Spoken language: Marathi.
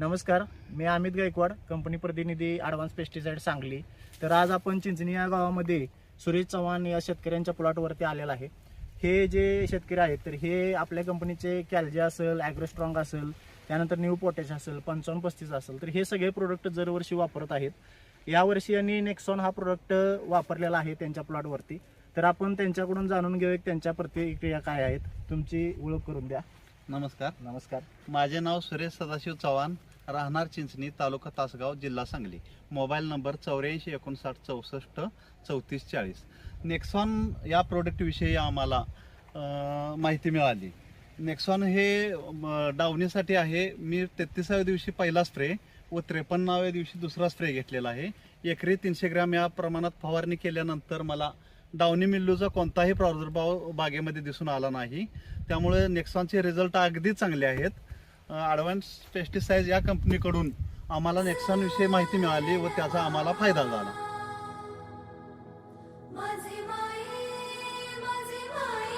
नमस्कार मी अमित गायकवाड कंपनी प्रतिनिधी ॲडव्हान्स पेस्टिसाइड सांगली. तर आज आपण चिंचणी या गावामध्ये सुरेश चव्हाण या शेतकऱ्यांच्या प्लॉटवरती आलेला आहे. हे जे शेतकरी आहेत तर हे आपल्या कंपनीचे कॅल्जे असेल ॲग्रोस्ट्रॉंग असेल त्यानंतर न्यू पोटॅश असेल पंचावन्न पस्तीस असेल तर हे सगळे प्रोडक्ट दरवर्षी वापरत आहेत. यावर्षी यांनी नेक्सॉन हा प्रोडक्ट वापरलेला आहे त्यांच्या प्लॉटवरती. तर आपण त्यांच्याकडून जाणून घेऊया की त्यांच्या प्रतिक्रिया काय आहेत. तुमची ओळख करून द्या. नमस्कार. नमस्कार. माझे नाव सुरेश सदाशिव चव्हाण. राहणार चिंचणी तालुका तासगाव जिल्हा सांगली. मोबाईल नंबर चौऱ्याऐंशी एकोणसाठ चौसष्ट चौतीस चाळीस. नेक्सॉन या प्रोडक्टविषयी आम्हाला माहिती मिळाली. नेक्सॉन हे डावणीसाठी आहे. मी तेहतीसाव्या दिवशी पहिला स्प्रे व त्रेपन्नाव्या दिवशी दुसरा स्प्रे घेतलेला आहे. एकरी तीनशे ग्रॅम या प्रमाणात फवारणी केल्यानंतर मला डावनी मिल्लूचा कोणताही प्रादुर्भाव बागेमध्ये दिसून आला नाही. त्यामुळे नेक्सॉनचे रिझल्ट अगदी चांगले आहेत. ॲडव्हान्स पेस्टिसाइड या कंपनीकडून आम्हाला नेक्सॉनविषयी माहिती मिळाली व त्याचा आम्हाला फायदा झाला.